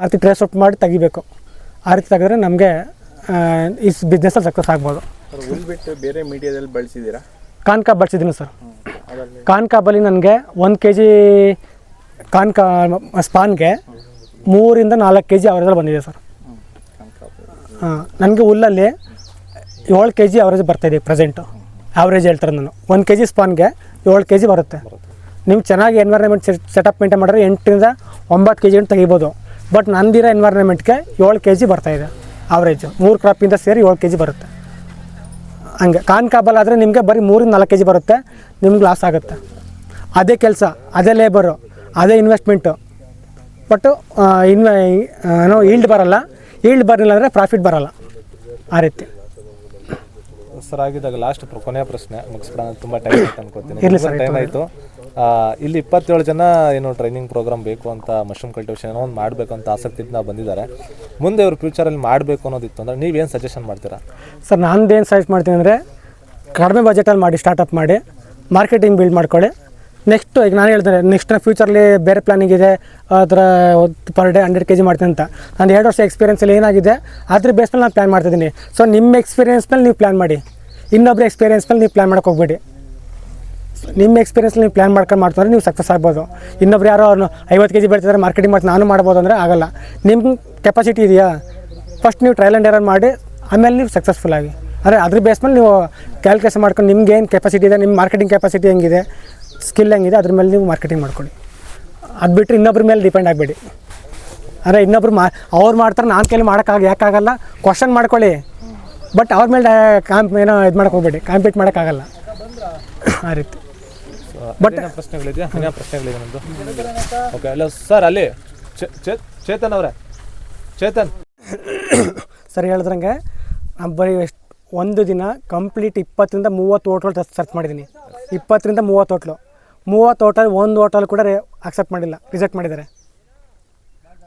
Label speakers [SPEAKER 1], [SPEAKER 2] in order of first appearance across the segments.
[SPEAKER 1] ಆ ರೀತಿ trace out ಮಾಡಿ ತೆಗಿಬೇಕು. ಆ ರೀತಿ ತೆಗೆದ್ರೆ ನಮಗೆ ಈ ಬಿಸ್ನೆಸ್ಸಲ್ಲಿ ಸಕ್ಸಸ್ ಆಗ್ಬೋದು.
[SPEAKER 2] ಹುಲ್ ಬಿಟ್ಟು ಬೇರೆ ಮೀಡಿಯಾದಲ್ಲಿ ಬಳಸಿದ್ದೀರಾ?
[SPEAKER 1] ಕಾನ್ಕಾ ಬಳಸಿದ್ದೀನಿ ಸರ್.
[SPEAKER 2] ಕಾನ್ಕ
[SPEAKER 1] ಬಲಿ ನನಗೆ ಒಂದು ಕೆ ಜಿ ಕಾನ್ಕಾ ಸ್ಪಾನ್ಗೆ ಮೂರಿಂದ ನಾಲ್ಕು ಕೆ ಜಿ ಅವರೇಜಲ್ಲಿ ಬಂದಿದೆ ಸರ್. ಹಾಂ ನನಗೆ ಹುಲ್ಲಲ್ಲಿ ಏಳು ಕೆ ಜಿ ಅವರೇಜ್ ಬರ್ತಾಯಿದೆ ಪ್ರೆಸೆಂಟು ಆವ್ರೇಜ್ ಹೇಳ್ತಾರೆ ನಾನು. ಒಂದು ಕೆ ಜಿ ಸ್ಪಾನ್ಗೆ ಏಳು ಕೆ ಜಿ ಬರುತ್ತೆ. ನೀವು ಚೆನ್ನಾಗಿ ಎನ್ವೈರ್ಮೆಂಟ್ ಸೆಟಪ್ ಮೇಂಟೈನ್ ಮಾಡಿದ್ರೆ ಎಂಟರಿಂದ ಒಂಬತ್ತು ಕೆ ಜಿ ತೆಗಿಬೋದು. ಬಟ್ ನಂದಿರೋ ಎನ್ವೈರ್ಮೆಂಟ್ಗೆ ಏಳು ಕೆ ಜಿ ಬರ್ತಾಯಿದೆ ಆವ್ರೇಜು ಮೂರು ಕ್ರಾಪಿಂದ ಸೇರಿ ಏಳು ಕೆ ಜಿ ಬರುತ್ತೆ. ಹಂಗೆ ಕಾನ್ ಕಾಬಲ್ ಆದರೆ ನಿಮಗೆ ಬರೀ ಮೂರಿಂದ ನಾಲ್ಕು ಕೆ ಜಿ ಬರುತ್ತೆ ನಿಮ್ಗೆ ಲಾಸ್ ಆಗುತ್ತೆ. ಅದೇ ಕೆಲಸ ಅದೇ ಲೇಬರು ಅದೇ ಇನ್ವೆಸ್ಟ್ಮೆಂಟು ಬಟ್ಟು ಇನ್ವ ಏನೋ ಈಲ್ಡ್ ಬರಲ್ಲ. ಈಲ್ಡ್ ಬರಲಿಲ್ಲ ಅಂದರೆ ಪ್ರಾಫಿಟ್ ಬರಲ್ಲ ಆ ರೀತಿ.
[SPEAKER 3] ಸರ್ ಆಗಿದ್ದಾಗ ಲಾಸ್ಟ್ ಕೊನೆಯ ಪ್ರಶ್ನೆ ಮುಗಿಸ್ಬಿಡೋಣ. ತುಂಬ ಟೈಮ್ ಆಯ್ತು ಅನ್ಕೋತೀನಿ. ಟೈಮ್ ಆಯಿತು. ಇಲ್ಲಿ ಇಪ್ಪತ್ತೇಳು ಜನ ಏನು ಟ್ರೈನಿಂಗ್ ಪ್ರೋಗ್ರಾಮ್ ಬೇಕು ಅಂತ ಮಶ್ರೂಮ್ ಕಲ್ಟಿವೇಷನ್ ಏನೋ ಒಂದು ಮಾಡಬೇಕು ಅಂತ ಆಸಕ್ತಿಯಿಂದ ಬಂದಿದ್ದಾರೆ. ಮುಂದೆ ಅವ್ರ ಫ್ಯೂಚರಲ್ಲಿ ಮಾಡಬೇಕು ಅನ್ನೋದಿತ್ತು ಅಂದರೆ ನೀವೇನು ಸಜೆಷನ್ ಮಾಡ್ತೀರಾ?
[SPEAKER 1] ಸರ್ ನಾನೇನು ಸಜೆಸ್ಟ್ ಮಾಡ್ತೀನಿ ಅಂದರೆ ಕಡಿಮೆ ಬಜೆಟಲ್ಲಿ ಮಾಡಿ ಸ್ಟಾರ್ಟಪ್ ಮಾಡಿ ಮಾರ್ಕೆಟಿಂಗ್ ಬಿಲ್ಡ್ ಮಾಡ್ಕೊಳ್ಳಿ. ನೆಕ್ಸ್ಟ್ ಈಗ ನಾನು ಹೇಳ್ತಾರೆ ನೆಕ್ಸ್ಟ್ ಫ್ಯೂಚರಲ್ಲಿ ಬೇರೆ ಪ್ಲಾನಿಂಗ್ ಇದೆ, ಅದರ per day hundred K G ಮಾಡ್ತೀನಿ ಅಂತ. ನಾನು ಎರಡು ವರ್ಷ ಎಕ್ಸ್ಪೀರಿಯನ್ಸಲ್ಲಿ ಏನಾಗಿದೆ, ಅದ್ರ ಬೇಸ್ ಮೇಲೆ ನಾನು ಪ್ಲ್ಯಾನ್ ಮಾಡ್ತಿದ್ದೀನಿ. ಸೊ ನಿಮ್ಮ ಎಕ್ಸ್ಪೀರಿಯನ್ಸ್ ಮೇಲೆ ನೀವು ಪ್ಲ್ಯಾನ್ ಮಾಡಿ. ಇನ್ನೊಬ್ಬರ ಎಕ್ಸ್ಪೀರಿಯನ್ಸ್ ಮೇಲೆ ನೀವು ಪ್ಲ್ಯಾನ್ ಮಾಡೋಕೆ ಹೋಗ್ಬೇಡಿ. ನಿಮ್ಮ ಎಕ್ಸ್ಪೀರಿಯನ್ಸ್ ನೀವು ಪ್ಲ್ಯಾನ್ ಮಾಡ್ಕೊಂಡು ಮಾಡ್ತಾರೆ ನೀವು ಸಕ್ಸಸ್ ಆಗ್ಬೋದು. ಇನ್ನೊಬ್ರು ಯಾರೋ ಅವ್ರು ಐವತ್ತು ಕೆ ಜಿ ಮಾರ್ಕೆಟಿಂಗ್ ಮಾಡಿ ನಾನು ಮಾಡ್ಬೋದು ಅಂದರೆ ಆಗಲ್ಲ. ನಿಮ್ಮ ಕೆಪಾಸಿಟಿ ಇದೆಯಾ? ಫಸ್ಟ್ ನೀವು ಟ್ರಯಲ್ ಆ್ಯಂಡ್ ಎರರ್ ಮಾಡಿ, ಆಮೇಲೆ ನೀವು ಸಕ್ಸಸ್ಫುಲ್ ಆಗಿ. ಅಂದರೆ ಅದ್ರ ಬೇಸ್ ಮೇಲೆ ನೀವು ಕ್ಯಾಲ್ಕುಲೇಷನ್ ಮಾಡ್ಕೊಂಡು ನಿಮ್ಗೆ ಏನು ಕೆಪಾಸಿಟಿ ಇದೆ ನಿಮ್ಮ ಮಾರ್ಕೆಟಿಂಗ್ ಕೆಪಾಸಿಟಿ ಹೆಂಗಿದೆ ಸ್ಕಿಲ್ ಹೆಂಗಿದೆ, ಅದ್ರ ಮೇಲೆ ನೀವು ಮಾರ್ಕೆಟಿಂಗ್ ಮಾಡ್ಕೊಳ್ಳಿ. ಅದು ಬಿಟ್ಟರೆ ಇನ್ನೊಬ್ರ ಮೇಲೆ ಡಿಪೆಂಡ್ ಆಗಬೇಡಿ. ಅಂದರೆ ಇನ್ನೊಬ್ರು ಮಾ ಅವ್ರು ಮಾಡ್ತಾರೆ, ನಾನು ಕೈಲಿ ಮಾಡೋಕ್ಕಾಗ ಯಾಕಾಗಲ್ಲ? ಕ್ವಶನ್ ಮಾಡ್ಕೊಳ್ಳಿ. ಬಟ್ ಅವ್ರ ಮೇಲೆ ಕಾಂಪ್ ಏನೋ ಇದು ಮಾಡೋಕ್ಕೆ ಹೋಗ್ಬೇಡಿ. ಕಾಂಪೀಟ್ ಮಾಡೋಕ್ಕಾಗಲ್ಲ ಆ ರೀತಿ.
[SPEAKER 3] ಬಟ್ ಪ್ರಶ್ನೆಗಳಿದೆಯಾ? ಪ್ರಶ್ನೆಗಳಿದೆ ನಮ್ಮದು ಓಕೆ ಅಲ್ಲ ಸರ್ ಅಲ್ಲಿ. ಚೇ- ಚೇ- ಚೇತನ್ ಅವರೇ. ಚೇತನ್.
[SPEAKER 1] ಸರ್ ಹೇಳಿದ್ರಂಗೆ ನಾನು ಬರೀ ಎಷ್ಟು ಒಂದು ದಿನ ಕಂಪ್ಲೀಟ್ ಇಪ್ಪತ್ತರಿಂದ ಮೂವತ್ತು ಹೋಟ್ಲ್ ಸರ್ಚ್ ಮಾಡಿದ್ದೀನಿ ಇಪ್ಪತ್ತರಿಂದ ಮೂವತ್ತು ಹೋಟ್ಲು ಮೂವತ್ತು ಹೋಟಲ್ ಒಂದು ಹೋಟಲ್ ಕೂಡ ಅಕ್ಸೆಪ್ಟ್ ಮಾಡಿಲ್ಲ ರಿಜೆಕ್ಟ್ ಮಾಡಿದ್ದಾರೆ.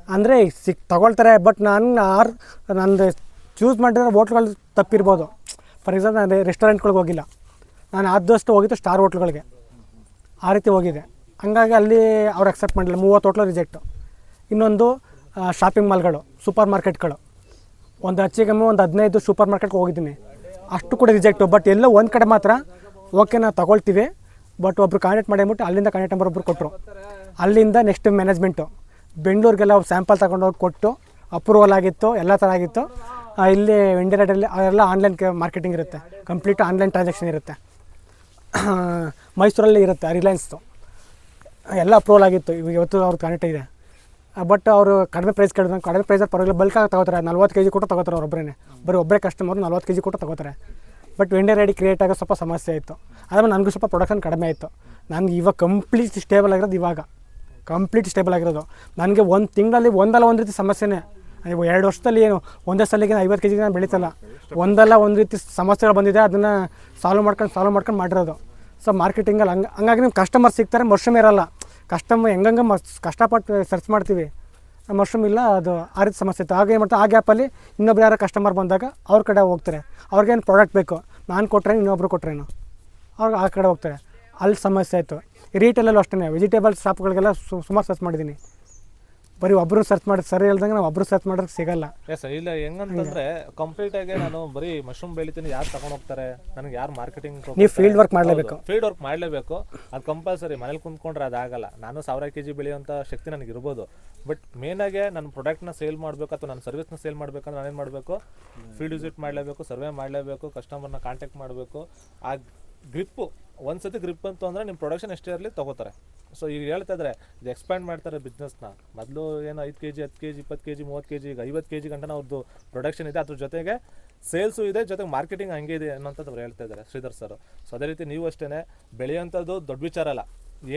[SPEAKER 1] ಅಂದರೆ ಸಿಕ್ ತಗೊಳ್ತಾರೆ ಬಟ್ ನಾನು ಆರು ನಂದು ಚೂಸ್ ಮಾಡಿದ್ರೆ ಹೋಟ್ಲ್ಗಳು ತಪ್ಪಿರ್ಬೋದು. ಫಾರ್ ಎಕ್ಸಾಂಪಲ್ ನಾನು ರೆಸ್ಟೋರೆಂಟ್ಗಳಿಗೆ ಹೋಗಿಲ್ಲ. ನಾನು ಆದಷ್ಟು ಹೋಗಿದ್ದು ಸ್ಟಾರ್ ಹೋಟ್ಲ್ಗಳಿಗೆ. ಆ ರೀತಿ ಹೋಗಿದೆ. ಹಂಗಾಗಿ ಅಲ್ಲಿ ಅವ್ರು ಅಕ್ಸೆಪ್ಟ್ ಮಾಡಲಿಲ್ಲ ಮೂವತ್ತು ಹೋಟ್ಲು ರಿಜೆಕ್ಟು ಇನ್ನೊಂದು ಶಾಪಿಂಗ್ ಮಾಲ್ಗಳು ಸೂಪರ್ ಮಾರ್ಕೆಟ್ಗಳು ಒಂದು ಹೆಚ್ಚಿಗೆಮ್ಮೆ ಒಂದು ಹದಿನೈದು ಸೂಪರ್ ಮಾರ್ಕೆಟ್ಗೆ ಹೋಗಿದ್ದೀನಿ. ಅಷ್ಟು ಕೂಡ ರಿಜೆಕ್ಟು ಬಟ್ ಎಲ್ಲೋ ಒಂದು ಕಡೆ ಮಾತ್ರ ಓಕೆ ನಾವು ತಗೊಳ್ತೀವಿ. ಬಟ್ ಒಬ್ರು ಕಾಂಟ್ಯಾಕ್ಟ್ ಮಾಡಿ ಅಂದ್ಬಿಟ್ಟು ಅಲ್ಲಿಂದ ಕಾಂಟ್ಯಾಕ್ಟ್ ನಂಬರ್ ಒಬ್ರು ಕೊಟ್ಟರು ಅಲ್ಲಿಂದ ನೆಕ್ಸ್ಟ್ ಮ್ಯಾನೇಜ್ಮೆಂಟು ಬೆಂಗಳೂರಿಗೆಲ್ಲ ಸ್ಯಾಂಪಲ್ ತಗೊಂಡೋಗಿ ಕೊಟ್ಟು ಅಪ್ರೂವಲ್ ಆಗಿತ್ತು, ಎಲ್ಲ ಥರ ಆಗಿತ್ತು. ಇಲ್ಲಿ ಇಲ್ಲಿ ರೇಟಲ್ಲಿ ಅವೆಲ್ಲ ಆನ್ಲೈನ್ ಮಾರ್ಕೆಟಿಂಗ್ ಇರುತ್ತೆ. ಕಂಪ್ಲೀಟ್ ಆನ್ಲೈನ್ ಟ್ರಾನ್ಸಾಕ್ಷನ್ ಇರುತ್ತೆ. ಮೈಸೂರಲ್ಲಿ ಇರುತ್ತೆ ರಿಲಯನ್ಸ್ದು ಎಲ್ಲ ಅಪ್ರೂವಲ್ ಆಗಿತ್ತು. ಇವಾಗ ಇವತ್ತು ಅವ್ರ ಕನೆಕ್ಟ್ ಇದೆ. ಬಟ್ ಅವರು ಕಡಿಮೆ ಪ್ರೈಸ್ ಕೇಳಿದ್ರೆ. ಕಡಿಮೆ ಪ್ರೈಸಲ್ಲಿ ಪರವಾಗಿಲ್ಲ. ಬಲ್ಕಾಗಿ ತಗೋತಾರೆ. ನಲ್ವತ್ತು ಕೆ ಜಿ ಕೂಡ ತಗೋತಾರೆ ಅವ್ರೊಬ್ಬರೇ ಬರೀ ಒಬ್ಬರೇ ಕಸ್ಟಮರ್ ನಲ್ವತ್ತು ಕೆ ಜಿ ಕೂಡ ತಗೋತಾರೆ. ಬಟ್ ವೆಂಡರ್ ರೆಡಿ ಕ್ರಿಯೇಟ್ ಆಗೋ ಸ್ವಲ್ಪ ಸಮಸ್ಯೆ ಆಯಿತು ಆದ್ಮೇಲೆ ನನಗೂ ಸ್ವಲ್ಪ ಪ್ರೊಡಕ್ಷನ್ ಕಡಿಮೆ ಆಯಿತು. ನನಗೆ ಇವಾಗ ಕಂಪ್ಲೀಟ್ ಸ್ಟೇಬಲ್ ಆಗಿರೋದು ಇವಾಗ. ಕಂಪ್ಲೀಟ್ ಸ್ಟೇಬಲ್ ಆಗಿರೋದು. ನನಗೆ ಒಂದು ತಿಂಗಳಲ್ಲಿ ಒಂದಲ್ಲ ಒಂದು ರೀತಿ ಸಮಸ್ಯೆನೇ ಎರಡು ವರ್ಷದಲ್ಲಿ ಏನು, ಒಂದೇ ಸಲಿಗೆ ಐವತ್ತು ಕೆ ಜಿಗೆ ನಾನು ಬೆಳೀತಲ್ಲ. ಒಂದಲ್ಲ ಒಂದು ರೀತಿ ಸಮಸ್ಯೆಗಳು ಬಂದಿದೆ, ಅದನ್ನು ಸಾಲ್ವ್ ಮಾಡ್ಕೊಂಡು ಸಾಲ್ವ್ ಮಾಡ್ಕೊಂಡು ಮಾಡಿರೋದು. ಸೊ ಮಾರ್ಕೆಟಿಂಗಲ್ಲಿ ಹಂಗೆ, ಹಂಗಾಗಿ ನಿಮ್ಗೆ ಕಸ್ಟಮರ್ ಸಿಗ್ತಾರೆ ಮಶ್ರೂಮ್ ಇರಲ್ಲ. ಕಸ್ಟಮರ್ ಹೆಂಗಂಗೆ ಮಸ್ ಕಷ್ಟಪಟ್ಟು ಸರ್ಚ್ ಮಾಡ್ತೀವಿ. ಮಶ್ರೂಮ್ ಇಲ್ಲ, ಅದು ಆ ರೀತಿ ಸಮಸ್ಯೆ ಇತ್ತು. ಆಗ ಏನು ಮಾಡ್ತಾರೆ, ಆ ಗ್ಯಾಪಲ್ಲಿ ಇನ್ನೊಬ್ರು ಯಾರೋ ಕಸ್ಟಮರ್ ಬಂದಾಗ ಅವ್ರ ಕಡೆ ಹೋಗ್ತಾರೆ. ಅವ್ರಿಗೇನು ಪ್ರಾಡಕ್ಟ್ ಬೇಕು, ನಾನು ಕೊಟ್ರೇನು, ಇನ್ನೊಬ್ರು ಕೊಟ್ರೇನು? ಅವ್ರಿಗೆ ಆ ಕಡೆ ಹೋಗ್ತಾರೆ. ಅಲ್ಲಿ ಸಮಸ್ಯೆ ಆಯಿತು. ರೀಟೇಲಲ್ಲೂ ಅಷ್ಟೇ ವೆಜಿಟೇಬಲ್ ಶಾಪ್ಗಳಿಗೆಲ್ಲ ಸುಮಾರು ಸರ್ಚ್ ಮಾಡಿದ್ದೀನಿ. ಬರೀ ಒಬ್ಬರು ಸರ್ಚ್ ಮಾಡಿ ಸರಿ ಹೇಳ್ದಂಗೆ ನಾವು ಒಬ್ಬರು ಸರ್ಚ್ ಮಾಡೋಕೆ ಸಿಗಲ್ಲ.
[SPEAKER 3] ಎಸ್ ಇಲ್ಲ ಹೆಂಗಂತಂದ್ರೆ ಕಂಪ್ಲೀಟ್ ಆಗಿ ನಾನು ಬರೀ ಮಶ್ರೂಮ್ ಬೆಳಿತೀನಿ ಯಾರು ತಗೊಂಡ್ ಹೋಗ್ತಾರೆ? ನನಗೆ ಯಾರು ಮಾರ್ಕೆಟಿಂಗ್
[SPEAKER 1] ನೀವು ಫೀಲ್ಡ್ ವರ್ಕ್ ಮಾಡಲೇಬೇಕು.
[SPEAKER 3] ಫೀಲ್ಡ್ ವರ್ಕ್ ಮಾಡಲೇಬೇಕು. ಅದು ಕಂಪಲ್ಸರಿ ಮನೇಲಿ ಕುಂತ್ಕೊಂಡ್ರೆ ಅದಾಗಲ್ಲ ನಾನು ಸಾವಿರ ಕೆ ಜಿ ಬೆಳೆಯುವಂಥ ಶಕ್ತಿ ನನಗೆ ಇರ್ಬೋದು. ಬಟ್ ಆಗಿ ನನ್ನ ಪ್ರಾಡಕ್ಟ್ನ ಸೇಲ್ ಮಾಡಬೇಕು ಅಥವಾ ನನ್ನ ಸರ್ವಿಸ್ನ ಸೇಲ್ ಮಾಡಬೇಕಂದ್ರೆ ನಾನೇನು ಮಾಡಬೇಕು? ಫೀಲ್ಡ್ ವಿಸಿಟ್ ಮಾಡಲೇಬೇಕು ಸರ್ವೆ ಮಾಡಲೇಬೇಕು ಕಸ್ಟಮರ್ನ ಕಾಂಟ್ಯಾಕ್ಟ್ ಮಾಡಬೇಕು. ಆ ಗ್ರಿಪ್ಪು ಒಂದ್ಸತಿ ಗ್ರಿಪ್ ಬಂತು ಅಂದರೆ ನಿಮ್ಮ ಪ್ರೊಡಕ್ಷನ್ ಎಷ್ಟೇ ಇರಲಿ ತಗೋತಾರೆ. ಸೊ ಈಗ ಹೇಳ್ತಾ ಇದ್ದಾರೆ ಇದು ಎಕ್ಸ್ಪ್ಯಾಂಡ್ ಮಾಡ್ತಾರೆ ಬಿಸ್ನೆಸ್ನ ಮೊದಲು ಏನು ಐದು ಕೆ ಜಿ ಹತ್ತು ಕೆ ಜಿ ಇಪ್ಪತ್ತು ಕೆ ಜಿ ಮೂವತ್ತು ಕೆ ಜಿ ಈಗ ಐವತ್ತು ಕೆ ಜಿ ಗಂಟನ ಅವ್ರದ್ದು ಪ್ರೊಡಕ್ಷನ್ ಇದೆ. ಅದ್ರ ಜೊತೆಗೆ ಸೇಲ್ಸು ಇದೆ, ಜೊತೆಗೆ ಮಾರ್ಕೆಟಿಂಗ್ ಹಂಗೆ ಇದೆ ಅನ್ನೋಂಥದ್ದು ಅವ್ರು ಹೇಳ್ತಾ ಇದ್ದಾರೆ ಶ್ರೀಧರ್ ಸರ್ ಸೊ ಅದೇ ರೀತಿ ನೀವು ಅಷ್ಟೇ ಬೆಳೆಯೋಂಥದ್ದು ದೊಡ್ಡ ವಿಚಾರ ಅಲ್ಲ.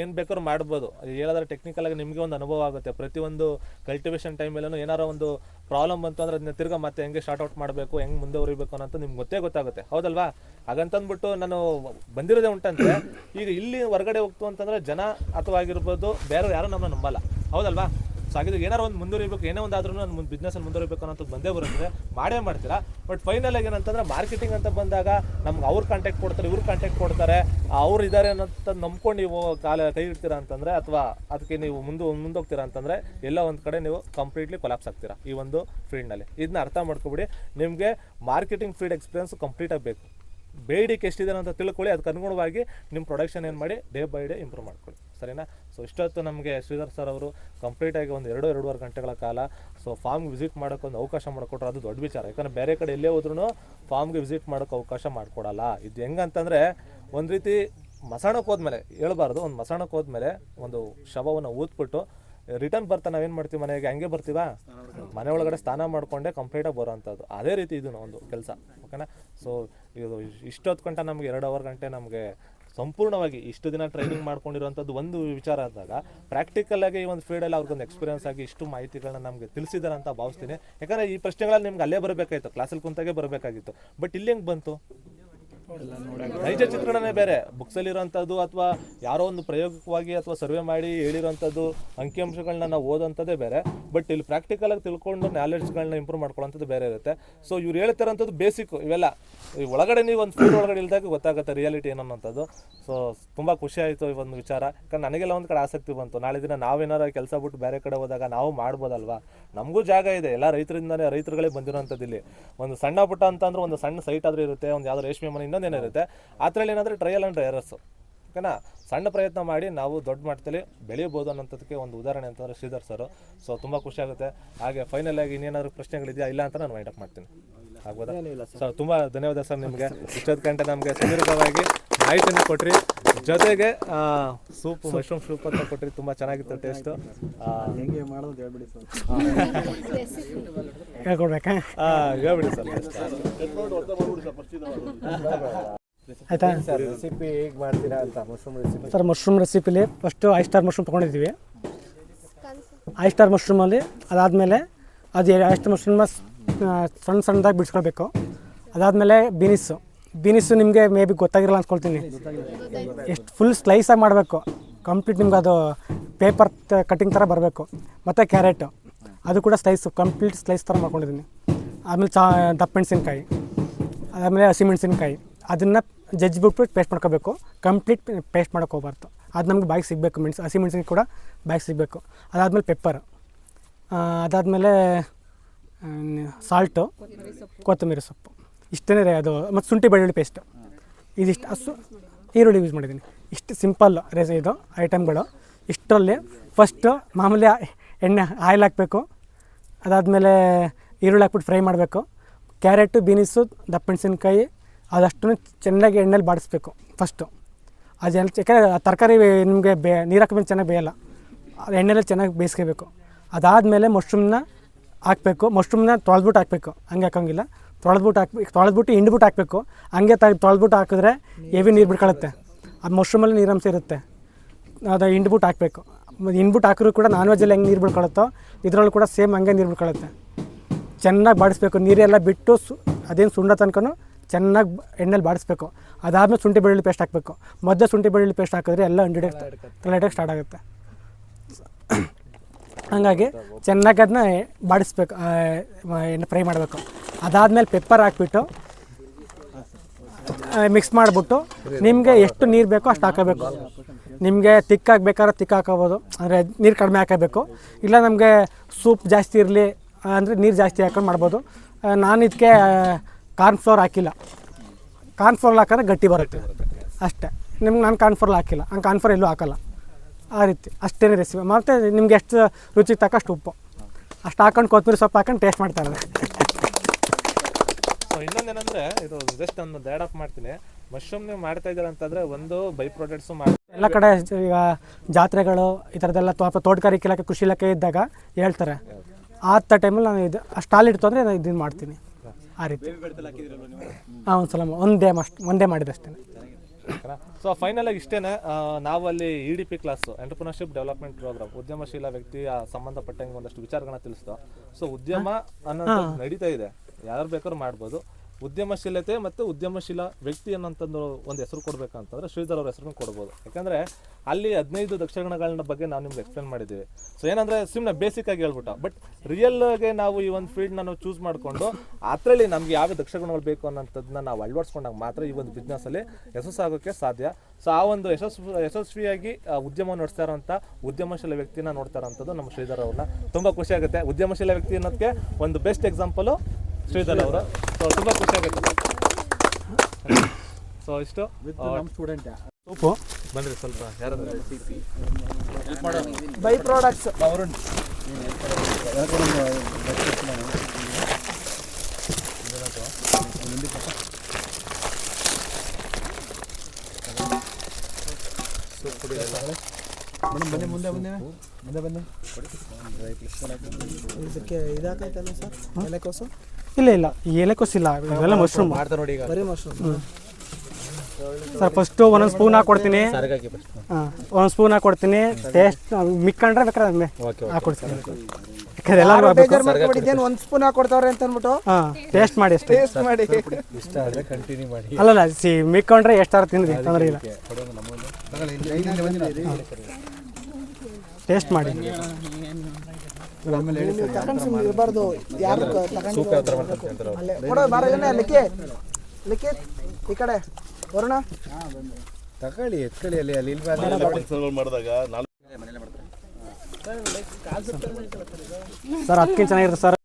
[SPEAKER 3] ಏನು ಬೇಕಾದ್ರೂ ಮಾಡ್ಬೋದು. ಹೇಳಿದ್ರೆ ಟೆಕ್ನಿಕಲ್ ಆಗಿ ನಿಮಗೆ ಒಂದು ಅನುಭವ ಆಗುತ್ತೆ. ಪ್ರತಿಯೊಂದು ಕಲ್ಟಿವೇಷನ್ ಟೈಮಲ್ಲೂ ಏನಾರ ಒಂದು ಪ್ರಾಬ್ಲಮ್ ಬಂತು ಅಂದರೆ ಅದನ್ನ ತಿರ್ಗಾ ಮತ್ತೆ ಹೆಂಗೆ ಶಾರ್ಟ್ ಔಟ್ ಮಾಡಬೇಕು, ಹೆಂಗೆ ಮುಂದೆ ಉರಿಬೇಕು ಅನ್ನೋಂಥ ನಿಮ್ಗೆ ಗೊತ್ತೇ ಗೊತ್ತಾಗುತ್ತೆ. ಹೌದಲ್ವಾ? ಹಾಗಂತಂದ್ಬಿಟ್ಟು ನಾನು ಬಂದಿರೋದೇ ಉಂಟಂತೆ. ಈಗ ಇಲ್ಲಿ ಹೊರಗಡೆ ಹೋಗ್ತು ಅಂತಂದರೆ ಜನ ಅಥವಾ ಆಗಿರ್ಬೋದು ಬೇರೆ ಯಾರೂ ನಮ್ಮನ್ನ ನಂಬಲ್ಲ. ಹೌದಲ್ವಾ? ಸೊ ಹಾಗಿದ್ರೆ ಏನಾರು ಒಂದು ಮುಂದುವರಿಬೇಕು, ಏನೋ ಆದ್ರೂ ನಾನು ಮುಂದೆ ಬಿಸ್ನೆಸ್ ಮುಂದುವರಿಬೇಕು ಅನ್ನೋದು ಬಂದೇ ಬರುತ್ತೆ. ಮಾಡೇ ಮಾಡ್ತೀರಾ? ಬಟ್ ಫೈನಲ್ ಆಗಿ ಏನಂತಂದ್ರೆ ಮಾರ್ಕೆಟಿಂಗ್ ಅಂತ ಬಂದಾಗ ನಮ್ಗೆ ಅವ್ರು ಕಾಂಟ್ಯಾಕ್ಟ್ ಕೊಡ್ತಾರೆ, ಇವ್ರು ಕಾಂಟ್ಯಾಕ್ಟ್ ಕೊಡ್ತಾರೆ. ಅವ್ರು ಇದ್ದಾರೆ ಅನ್ನೋಂಥ ನಂಬ್ಕೊಂಡು ನೀವು ಕಾಲ ಕೈ ಇಡ್ತೀರಾ ಅಂತಂದ್ರೆ ಅಥವಾ ಅದಕ್ಕೆ ನೀವು ಮುಂದೆ, ಮುಂದೋಗ್ತೀರಾ ಅಂತಂದ್ರೆ ಎಲ್ಲ ಒಂದು ಕಡೆ ನೀವು ಕಂಪ್ಲೀಟ್ಲಿ ಕೊಲಾಪ್ಸ್ ಆಗ್ತೀರಾ ಈ ಒಂದು ಫೀಲ್ಡ್ನಲ್ಲಿ ಇದನ್ನ ಅರ್ಥ ಮಾಡ್ಕೊಬಿಡಿ. ನಿಮಗೆ ಮಾರ್ಕೆಟಿಂಗ್ ಫೀಲ್ಡ್ ಎಕ್ಸ್ಪೀರಿಯನ್ಸ್ ಕಂಪ್ಲೀಟ್ ಆಗಬೇಕು. ಬೇಡಿಕೆ ಎಷ್ಟಿದೆ ಅಂತ ತಿಳ್ಕೊಳ್ಳಿ. ಅದಕ್ಕೆ ಅನುಗುಣವಾಗಿ ನಿಮ್ಮ ಪ್ರೊಡಕ್ಷನ್ ಏನು ಮಾಡಿ ಡೇ ಬೈ ಡೇ ಇಂಪ್ರೂವ್ ಮಾಡ್ಕೊಳ್ಳಿ. ಸರಿನಾ? ಸೊ ಇಷ್ಟೊತ್ತು ನಮಗೆ ಶ್ರೀಧರ್ ಸರ್ ಅವರು ಕಂಪ್ಲೀಟಾಗಿ ಒಂದು ಎರಡು, ಎರಡೂವರೆ ಗಂಟೆಗಳ ಕಾಲ ಸೊ ಫಾರ್ಮ್ಗೆ ವಿಸಿಟ್ ಮಾಡೋಕ್ಕೊಂದು ಅವಕಾಶ ಮಾಡಿಕೊಟ್ರೆ. ಅದು ದೊಡ್ಡ ವಿಚಾರ. ಯಾಕಂದರೆ ಬೇರೆ ಕಡೆ ಎಲ್ಲೇ ಹೋದ್ರೂ ಫಾರ್ಮ್ಗೆ ವಿಸಿಟ್ ಮಾಡೋಕ್ಕೆ ಅವಕಾಶ ಮಾಡಿಕೊಡಲ್ಲ. ಇದು ಹೆಂಗಂತಂದರೆ ಒಂದು ರೀತಿ ಮಸಾಣಕ್ಕೆ ಹೋದ್ಮೇಲೆ, ಹೇಳ್ಬಾರ್ದು, ಒಂದು ಮಸಾಣಕ್ಕೆ ಹೋದ್ಮೇಲೆ ಒಂದು ಶವವನ್ನು ಊದ್ಬಿಟ್ಟು ರಿಟರ್ನ್ ಬರ್ತಾ ನಾವೇನು ಮಾಡ್ತೀವಿ ಮನೆಗೆ? ಹಂಗೆ ಬರ್ತೀವಾ? ಮನೆ ಒಳಗಡೆ ಸ್ನಾನ ಮಾಡಿಕೊಂಡೆ ಕಂಪ್ಲೀಟಾಗಿ ಬರೋವಂಥದ್ದು. ಅದೇ ರೀತಿ ಇದು ಒಂದು ಕೆಲಸ. ಓಕೆನಾ ಸೊ ಇದು ಇಷ್ಟೊತ್ತು ಗಂಟೆ ನಮಗೆ ಎರಡು ಅವರ್ ಗಂಟೆ ನಮಗೆ ಸಂಪೂರ್ಣವಾಗಿ ಇಷ್ಟು ದಿನ ಟ್ರೈನಿಂಗ್ ಮಾಡ್ಕೊಂಡಿರುವಂಥದ್ದು ಒಂದು ವಿಚಾರ ಆದಾಗ ಪ್ರಾಕ್ಟಿಕಲ್ ಆಗಿ ಈ ಒಂದು ಫೀಲ್ಡಲ್ಲಿ ಅವ್ರಿಗೊಂದು ಎಕ್ಸ್ಪೀರಿಯನ್ಸ್ ಆಗಿ ಇಷ್ಟು ಮಾಹಿತಿಗಳನ್ನ ನಮಗೆ ತಿಳಿಸಿದ್ದಾರೆ ಅಂತ ಭಾವಿಸ್ತೀನಿ. ಯಾಕಂದರೆ ಈ ಪ್ರಶ್ನೆಗಳಲ್ಲಿ ನಿಮ್ಗೆ ಅಲ್ಲೇ ಬರಬೇಕಾಯ್ತು ಕ್ಲಾಸಲ್ಲಿ ಕುಂತಾಗೆ ಬರಬೇಕಾಗಿತ್ತು. ಬಟ್ ಇಲ್ಲಿ ಹೆಂಗೆ ಬಂತು? ನೈಜ ಚಿತ್ರಣನೇ ಬೇರೆ. ಬುಕ್ಸಲ್ಲಿ ಇರೋಂಥದ್ದು ಅಥವಾ ಯಾರೋ ಒಂದು ಪ್ರಯೋಗವಾಗಿ ಅಥವಾ ಸರ್ವೆ ಮಾಡಿ ಹೇಳಿರೋಂಥದ್ದು ಅಂಕಿಅಂಶಗಳನ್ನ ನಾವು ಓದೋಂಥದ್ದೇ ಬೇರೆ. ಬಟ್ ಇಲ್ಲಿ ಪ್ರಾಕ್ಟಿಕಲ್ ಆಗಿ ತಿಳ್ಕೊಂಡು ನಾಲೆಡ್ಜ್ಗಳನ್ನ ಇಂಪ್ರೂವ್ ಮಾಡ್ಕೊಳ್ಳೋಂಥದ್ದು ಬೇರೆ ಇರುತ್ತೆ. ಸೊ ಇವ್ರು ಹೇಳ್ತಿರೋಂಥದ್ದು ಬೇಸಿಕ್ ಇವೆಲ್ಲ. ಈ ಒಳಗಡೆ ನೀವು ಒಂದು ಫೀಲ್ಡ್ ಒಳಗಡೆ ಇಲ್ದಾಗ ಗೊತ್ತಾಗುತ್ತೆ ರಿಯಾಲಿಟಿ ಏನನ್ನೋಂಥದ್ದು. ಸೊ ತುಂಬ ಖುಷಿ ಆಯಿತು ಈ ಒಂದು ವಿಚಾರ. ಯಾಕಂದ್ರೆ ನನಗೆಲ್ಲ ಒಂದು ಕಡೆ ಆಸಕ್ತಿ ಬಂತು. ನಾಳೆ ದಿನ ನಾವೇನಾರ ಕೆಲಸ ಬಿಟ್ಟು ಬೇರೆ ಕಡೆ ಹೋದಾಗ ನಾವು ಮಾಡ್ಬೋದಲ್ವಾ? ನಮಗೂ ಜಾಗ ಇದೆ. ಎಲ್ಲ ರೈತರಿಂದನೇ ರೈತರುಗಳೇ ಬಂದಿರೋಂಥದ್ದು ಇಲ್ಲಿ ಒಂದು ಸಣ್ಣ ಪುಟ್ಟ ಅಂತಂದ್ರೆ ಒಂದು ಸಣ್ಣ ಸೈಟ್ ಆದರೂ ಇರುತ್ತೆ. ಒಂದು ಯಾವುದೋ ರೇಷ್ಮೆ ಮನೆ ಇನ್ನೊಂದೇನೋ ಇರುತ್ತೆ ಆ ಏನಂದರೆ ಟ್ರಯಲ್ ಆ್ಯಂಡ್ ಎರರ್ಸು ಓಕೆನಾ? ಸಣ್ಣ ಪ್ರಯತ್ನ ಮಾಡಿ ನಾವು ದೊಡ್ಡ ಮಟ್ಟದಲ್ಲಿ ಬೆಳೆಯಬಹುದು ಅನ್ನೋಂಥದಕ್ಕೆ ಒಂದು ಉದಾಹರಣೆ ಅಂತಂದರೆ ಶ್ರೀಧರ್ ಸರ್. ಸೊ ತುಂಬ ಖುಷಿ ಆಗುತ್ತೆ. ಹಾಗೆ ಫೈನಲ್ ಆಗಿ ಇನ್ನೇನಾದ್ರು ಪ್ರಶ್ನೆಗಳಿದೆಯಾ? ಇಲ್ಲ ಅಂತ ನಾನು ವೈಂಡ್ ಅಪ್ ಮಾಡ್ತೀನಿ. ಆಗ್ಬೋದಾ? ಸರ್. ತುಂಬ ಧನ್ಯವಾದ ಸರ್ ನಿಮಗೆ. ಇಷ್ಟೊತ್ತು ಗಂಟೆ ನಮಗೆ ಸುದೀರ್ಘವಾಗಿ ಮಾಹಿತಿಯನ್ನು ಕೊಟ್ರಿ. ಜೊತೆಗೆ ಸೂಪ್ ಮಶ್ರೂಮ್ ಸೂಪ್ ಅಂತ ಕೊಟ್ರಿ ತುಂಬ ಚೆನ್ನಾಗಿತ್ತು ಟೇಸ್ಟು.
[SPEAKER 2] ಹೆಂಗೆ ಮಾಡೋದು ಹೇಳ್ಬಿಡಿ ಸರ್.
[SPEAKER 1] ಹೇಳ್ಕೊಡ್ಬೇಕಾ?
[SPEAKER 3] ಹೇಳ್ಬಿಡಿ ಸರ್.
[SPEAKER 1] ಆಯಿತಾ?
[SPEAKER 2] ಸರ್ ರೆಸಿಪಿ ಹೇಗೆ ಮಾಡ್ತೀರಾ ಅಂತ ಮಶ್ರೂಮ್ ರೆಸಿಪಿ
[SPEAKER 1] ಸರ್ ಮಶ್ರೂಮ್ ರೆಸಿಪಿಲಿ ಫಸ್ಟು ಐ ಸ್ಟಾರ್ ಮಶ್ರೂಮ್ ತೊಗೊಂಡಿದ್ದೀವಿ. ಐ ಸ್ಟಾರ್ ಮಶ್ರೂಮಲ್ಲಿ ಅದಾದಮೇಲೆ ಅದು ಐ ಸ್ಟಾರ್ ಮಶ್ರೂಮ್ನ ಸಣ್ಣ ಸಣ್ಣದಾಗಿ ಬಿಡಿಸ್ಕೊಳ್ಬೇಕು. ಅದಾದಮೇಲೆ ಬೀನಿಸ್ಸು ಬೀನಿಸ್ಸು ನಿಮಗೆ ಮೇ ಬಿ ಗೊತ್ತಾಗಿರಲ್ಲ ಅಂದ್ಕೊಳ್ತೀನಿ ಎಷ್ಟು ಫುಲ್ ಸ್ಲೈಸಾಗಿ ಮಾಡಬೇಕು. ಕಂಪ್ಲೀಟ್ ನಿಮ್ಗೆ ಅದು ಪೇಪರ್ ಕಟ್ಟಿಂಗ್ ಥರ ಬರಬೇಕು. ಮತ್ತು ಕ್ಯಾರೆಟು ಅದು ಕೂಡ ಸ್ಲೈಸು ಕಂಪ್ಲೀಟ್ ಸ್ಲೈಸ್ ಥರ ಮಾಡ್ಕೊಂಡಿದ್ದೀನಿ. ಆಮೇಲೆ ಚಾ, ದಪ್ಪ ಮೆಣಸಿನ್ಕಾಯಿ. ಅದಾದಮೇಲೆ ಹಸಿಮೆಣಸಿನ್ಕಾಯಿ ಅದನ್ನು ಜಜ್ಜಿಬಿಟ್ಟು ಪೇಸ್ಟ್ ಮಾಡ್ಕೋಬೇಕು. ಕಂಪ್ಲೀಟ್ ಪೇಸ್ಟ್ ಮಾಡೋಕೆ ಹೋಗ್ಬಾರ್ದು. ಅದು ನಮ್ಗೆ ಬಾಯಿಗೆ ಸಿಗಬೇಕು ಮೆಣಸು ಹಸಿಮೆಣಸಿನ್ಕಾಯಿ ಕೂಡ ಬಾಯಿಗೆ ಸಿಗಬೇಕು. ಅದಾದಮೇಲೆ ಪೆಪ್ಪರ್ ಅದಾದಮೇಲೆ ಸಾಲ್ಟು ಕೊತ್ತಂಬರಿ ಸೊಪ್ಪು. ಇಷ್ಟೇ ಅದು, ಮತ್ತು ಶುಂಠಿ ಬೆಳ್ಳುಳ್ಳಿ ಪೇಸ್ಟು ಇದಿಷ್ಟು ಅಸು ಈರುಳ್ಳಿ ಯೂಸ್ ಮಾಡಿದ್ದೀನಿ. ಇಷ್ಟು ಸಿಂಪಲ್ ರೇಸ ಇದು ಐಟಮ್ಗಳು ಇಷ್ಟರಲ್ಲಿ ಫಸ್ಟು ಮಾಮೂಲಿ ಎಣ್ಣೆ ಆಯಿಲ್ ಹಾಕಬೇಕು. ಅದಾದಮೇಲೆ ಈರುಳ್ಳಿ ಹಾಕ್ಬಿಟ್ಟು ಫ್ರೈ ಮಾಡಬೇಕು. ಕ್ಯಾರೆಟು ಬೀನಿಸು ದಪ್ಪ ಮೆಣಸಿನ್ಕಾಯಿ ಅದಷ್ಟು ಚೆನ್ನಾಗಿ ಎಣ್ಣೆಲಿ ಬಾಡಿಸ್ಬೇಕು ಫಸ್ಟು ಅದು ಯಾಕಂದರೆ ತರಕಾರಿ ನಿಮಗೆ ಬೇ ನೀರು ಹಾಕಿದ್ರೆ ಚೆನ್ನಾಗಿ ಬೇಯಲ್ಲ. ಅದು ಎಣ್ಣೆಲೆ ಚೆನ್ನಾಗಿ ಬೇಯಿಸ್ಕೋಬೇಕು. ಅದಾದಮೇಲೆ ಮಶ್ರೂಮ್ನ ಹಾಕಬೇಕು. ಮಶ್ರೂಮ್ನ ತೊಳೆದ್ಬಿಟ್ಟು ಹಾಕಬೇಕು. ಹಂಗೆ ಹಾಕೋಂಗಿಲ್ಲ. ತೊಳೆದ್ಬಿಟ್ಟು ಹಾಕ್ಬೇಕು ತೊಳೆದ್ಬಿಟ್ಟು ಹಿಂಡ್ಬಿಟ್ಟು ಹಾಕಬೇಕು. ಹಂಗೆ ತ ತೊಳೆದ್ಬಿಟ್ಟು ಹಾಕಿದ್ರೆ ಹೆವಿ ನೀರು ಬಿಡ್ಕೊಳುತ್ತೆ. ಅದು ಮಶ್ರೂಮಲ್ಲಿ ನೀರಂಶ ಇರುತ್ತೆ. ಅದು ಹಿಂಡ್ಬಿಟ್ಟು ಹಾಕಬೇಕು. ಹಿಂಡ್ಬಿಟ್ಟು ಹಾಕಿದ್ರು ಕೂಡ ನಾನ್ ವೆಜ್ಜಲ್ಲಿ ಹೆಂಗೆ ನೀರು ಬಿಡ್ಕೊಳುತ್ತೋ ಇದರಲ್ಲೂ ಕೂಡ ಸೇಮ್ ಹಂಗೆ ನೀರು ಬಿಡ್ಕೊಳುತ್ತೆ. ಚೆನ್ನಾಗಿ ಬಾಡಿಸ್ಬೇಕು. ನೀರೆಲ್ಲ ಬಿಟ್ಟು ಸು ಅದೇನು ಸುಂಡ ತನಕನೂ ಚೆನ್ನಾಗಿ ಎಣ್ಣೆಲಿ ಬಾಡಿಸ್ಬೇಕು. ಅದಾದಮೇಲೆ ಶುಂಠಿ ಬೆಳ್ಳುಳ್ಳಿ ಪೇಸ್ಟ್ ಹಾಕಬೇಕು. ಮೊದಲು ಶುಂಠಿ ಬೆಳ್ಳುಳ್ಳಿ ಪೇಸ್ಟ್ ಹಾಕಿದ್ರೆ ಎಲ್ಲ ಹಂಡ್ರೆಡ್ ಲೈಟಾಗಿ ಸ್ಟಾರ್ಟ್ ಆಗುತ್ತೆ. ಹಂಗಾಗಿ ಚೆನ್ನಾಗಿ ಅದನ್ನ ಬಾಡಿಸ್ಬೇಕು ಏನು ಫ್ರೈ ಮಾಡಬೇಕು. ಅದಾದಮೇಲೆ ಪೆಪ್ಪರ್ ಹಾಕ್ಬಿಟ್ಟು ಮಿಕ್ಸ್ ಮಾಡಿಬಿಟ್ಟು ನಿಮಗೆ ಎಷ್ಟು ನೀರು ಬೇಕೋ ಅಷ್ಟು ಹಾಕೋಬೇಕು. ನಿಮಗೆ ತಿಕ್ಕಾಗಿ ಬೇಕಾದ್ರೆ ತಿಕ್ಕ ಹಾಕೋಬೋದು, ಅಂದರೆ ನೀರು ಕಡಿಮೆ ಹಾಕಬೇಕು. ಇಲ್ಲ ನಮಗೆ ಸೂಪ್ ಜಾಸ್ತಿ ಇರಲಿ, ಅಂದರೆ ನೀರು ಜಾಸ್ತಿ ಹಾಕೊಂಡು ಮಾಡ್ಬೋದು. ನಾನು ಇದಕ್ಕೆ ಕಾರ್ನ್ಫ್ಲೋರ್ ಹಾಕಿಲ್ಲ. ಕಾರ್ನ್ಫ್ಲೋರ್ ಹಾಕಿದ್ರೆ ಗಟ್ಟಿ ಬರುತ್ತೆ. ಅಷ್ಟೇ. ನಿಮ್ಗೆ ನಾನು ಕಾರ್ನ್ಫ್ಲೋರ್ ಹಾಕಿಲ್ಲ. ಹಂಗೆ ಕಾರ್ನ್ಫ್ಲೋರ್ ಎಲ್ಲೂ ಹಾಕಲ್ಲ. ಆ ರೀತಿ ಅಷ್ಟೇ ರೆಸಿಪಿ ಮತ್ತು ನಿಮ್ಗೆ ಎಷ್ಟು ರುಚಿಗೆ ತಕ್ಕಷ್ಟು ಉಪ್ಪು. ಅಷ್ಟು ಹಾಕೊಂಡು ಕೊತ್ತಂಬರಿ ಸೊಪ್ಪು ಹಾಕೊಂಡು ಟೇಸ್ಟ್ ಮಾಡ್ತಾರೆ.
[SPEAKER 3] ಸೊ ಇನ್ನೊಂದೇನಂದ್ರೆ ಇದು ಜಸ್ಟ್ ಒಂದು ಡ್ಯಾಡ್ ಅಪ್ ಮಾಡ್ತೀನಿ. ಮಶ್ರೂಮ್ ನೀವು ಮಾಡ್ತಾ ಇದ್ದೀರ ಅಂತಂದ್ರೆ ಒಂದು ಬೈ ಪ್ರಾಡಕ್ಟ್ಸು ಮಾಡಿ
[SPEAKER 1] ಎಲ್ಲ ಕಡೆ ಈಗ ಜಾತ್ರೆಗಳು ಈ ಥರದ್ದೆಲ್ಲ ಅಥವಾ ತೋಟಗಾರಿಕೆ ಇಲಾಖೆ ಕೃಷಿ ಇಲಾಖೆ ಇದ್ದಾಗ ಹೇಳ್ತಾರೆ. ಆ ಟೈಮಲ್ಲಿ ನಾನು ಇದು ಸ್ಟಾಲ್ ಇಡ್ತು ಅಂದರೆ ನಾನು ಇದನ್ನು ಮಾಡ್ತೀನಿ. ಆ ರೀತಿ. ಹಾಂ ಒಂದು ಸಲ ಒಂದೇ ಮಸ್ಟ್ ಒಂದೇ ಮಾಡಿದಷ್ಟೇ.
[SPEAKER 3] ಫೈನಲ್ ಆಗಿ ಇಷ್ಟೇನೆ ನಾವಲ್ಲಿ ನಾವು ಅಲ್ಲಿ E D P class entrepreneurship development program ಉದ್ಯಮಶೀಲ ವ್ಯಕ್ತಿ ಆ ಸಂಬಂಧಪಟ್ಟಂಗೆ ಒಂದಷ್ಟು ವಿಚಾರಗಳನ್ನ ತಿಳಿಸ್ತು. ಸೊ ಉದ್ಯಮ ಅನ್ನೋದು ನಡೀತಾ ಇದೆ. ಯಾರು ಬೇಕಾದ್ರೂ ಮಾಡ್ಬೋದು. ಉದ್ಯಮಶೀಲತೆ ಮತ್ತು ಉದ್ಯಮಶೀಲ ವ್ಯಕ್ತಿ ಅನ್ನೋಂಥದ್ದು ಒಂದು ಹೆಸರು ಕೊಡಬೇಕಂತಂದ್ರೆ ಶ್ರೀಧರ್ ಅವ್ರ ಹೆಸರನ್ನು ಕೊಡ್ಬೋದು. ಯಾಕಂದರೆ ಅಲ್ಲಿ ಹದಿನೈದು ದಕ್ಷಿಣಗಳನ್ನ ಬಗ್ಗೆ ನಾವು ನಿಮ್ಗೆ ಎಕ್ಸ್ಪ್ಲೇನ್ ಮಾಡಿದ್ದೀವಿ. ಸೊ ಏನಂದರೆ ಸಿಮ್ನ ಬೇಸಿಕ್ ಆಗಿ ಹೇಳ್ಬಿಟ್ಟು ಬಟ್ ರಿಯಲ್ಗೆ ನಾವು ಈ ಒಂದು ಫೀಲ್ಡ್ನ ನಾವು ಚೂಸ್ ಮಾಡಿಕೊಂಡು ಅದರಲ್ಲಿ ನಮಗೆ ಯಾವ ದಕ್ಷಗುಣಗಳು ಬೇಕು ಅನ್ನೋಂಥದ್ದನ್ನ ನಾವು ಅಳವಡಿಸ್ಕೊಂಡಾಗ ಮಾತ್ರ ಈ ಒಂದು ಬಿಸ್ನೆಸ್ಸಲ್ಲಿ ಯಶಸ್ಸಾಗೋಕ್ಕೆ ಸಾಧ್ಯ. ಸೊ ಆ ಒಂದು ಯಶಸ್ ಯಶಸ್ವಿಯಾಗಿ ಉದ್ಯಮ ನಡೆಸ್ತಾ ಇರೋಂಥ ಉದ್ಯಮಶೀಲ ವ್ಯಕ್ತಿನ ನೋಡ್ತಾ ಇರೋಂಥದ್ದು ನಮ್ಮ ಶ್ರೀಧರ್ ಅವ್ರನ್ನ. ತುಂಬ ಖುಷಿ ಆಗುತ್ತೆ. ಉದ್ಯಮಶೀಲ ವ್ಯಕ್ತಿ ಅನ್ನೋದಕ್ಕೆ ಒಂದು ಬೆಸ್ಟ್ ಎಕ್ಸಾಂಪಲು ಶ್ರೀಧರ್ ಅವರು. ಸೊ ತುಂಬ ಖುಷಿ ಆಗುತ್ತೆ. ಸೊ ಇಷ್ಟು.
[SPEAKER 2] ನಮ್ಮ ಸ್ಟೂಡೆಂಟ್
[SPEAKER 1] ಸೂಪು.
[SPEAKER 3] ಬಂದ್ರೆ ಸ್ವಲ್ಪ ಯಾರಾದ್ರೂ.
[SPEAKER 4] ಬೈ ಪ್ರಾಡಕ್ಟ್ಸ್
[SPEAKER 2] ಮೇಡಮ್ ಬನ್ನಿ ಮುಂದೆ ಬನ್ನಿ. ಮುಂದೆ ಬನ್ನಿ.
[SPEAKER 4] ಇದಕ್ಕೆ ಇದಾಕೈತಲ್ಲ ಸರ್? ಎಲೆಕೋಸು?
[SPEAKER 1] ಇಲ್ಲ ಇಲ್ಲ. ಏಲೆ ಕೊಸಿಲ್ಲ ಇಲ್ಲ ಇವೆಲ್ಲ ಮಶ್ರೂಮ್
[SPEAKER 2] ಮಾಡ್ತಾ ನೋಡಿ ಈಗ.
[SPEAKER 4] ಬರೀ ಮಶ್ರೂಮ್
[SPEAKER 1] ಸರ್ ಫಸ್ಟು ಒಂದೊಂದು ಸ್ಪೂನ್
[SPEAKER 2] ಫಸ್ಟ್
[SPEAKER 1] ಹಾಂ ಒಂದೊಂದು ಸ್ಪೂನ್ ಹಾಕೊಡ್ತೀನಿ ಟೇಸ್ಟ್ ಮಿಕ್ಕಂಡ್ರೆ ಬೇಕಾದ್ರೆ ಒಮ್ಮೆ
[SPEAKER 2] ಓಕೆ
[SPEAKER 4] ಬೇಜಾರು ಮಾಡ್ಕೊಂಡಿದ್ದೇನು ಒಂದು ಸ್ಪೂನ್ ಹಾಕೊಡ್ತಾವ್ರೆ ಅಂತ ಅಂದ್ಬಿಟ್ಟು
[SPEAKER 1] ಹಾಂ ಟೇಸ್ಟ್ ಮಾಡಿ ಅಷ್ಟೇ.
[SPEAKER 4] ಟೇಸ್ಟ್ ಮಾಡಿ.
[SPEAKER 2] ಇಷ್ಟ ಆದರೆ ಕಂಟಿನ್ಯೂ ಮಾಡಿ.
[SPEAKER 1] ಅಲ್ಲಲ್ಲ ಸಿ ಮಿಕ್ಕಂಡ್ರೆ ಎಷ್ಟಾರ ತಿಂದ್ರಿ ತೊಂದರೆ ಇಲ್ಲ. ಟೇಸ್ಟ್ ಮಾಡಿ.
[SPEAKER 4] ನೀವು ಸುಮ್ಮನೆ ಇರಬಾರ್ದು ಯಾರು ತಗೊಂಡು ಅಲ್ಲೇ ಕೊಡೋ ಬಾರಗನೆ ಲಿಕ್ಕಿ ಲಿಕ್ಕಿ ಈ ಕಡೆ ವರುಣ.
[SPEAKER 2] ತಗೊಳ್ಳಿ ಎತ್ಕೊಳ್ಳಿ ಅಲ್ಲಿ
[SPEAKER 1] ಸರ್ ಅದಕ್ಕಿಂತ ಚೆನ್ನಾಗಿರುತ್ತೆ ಸರ್.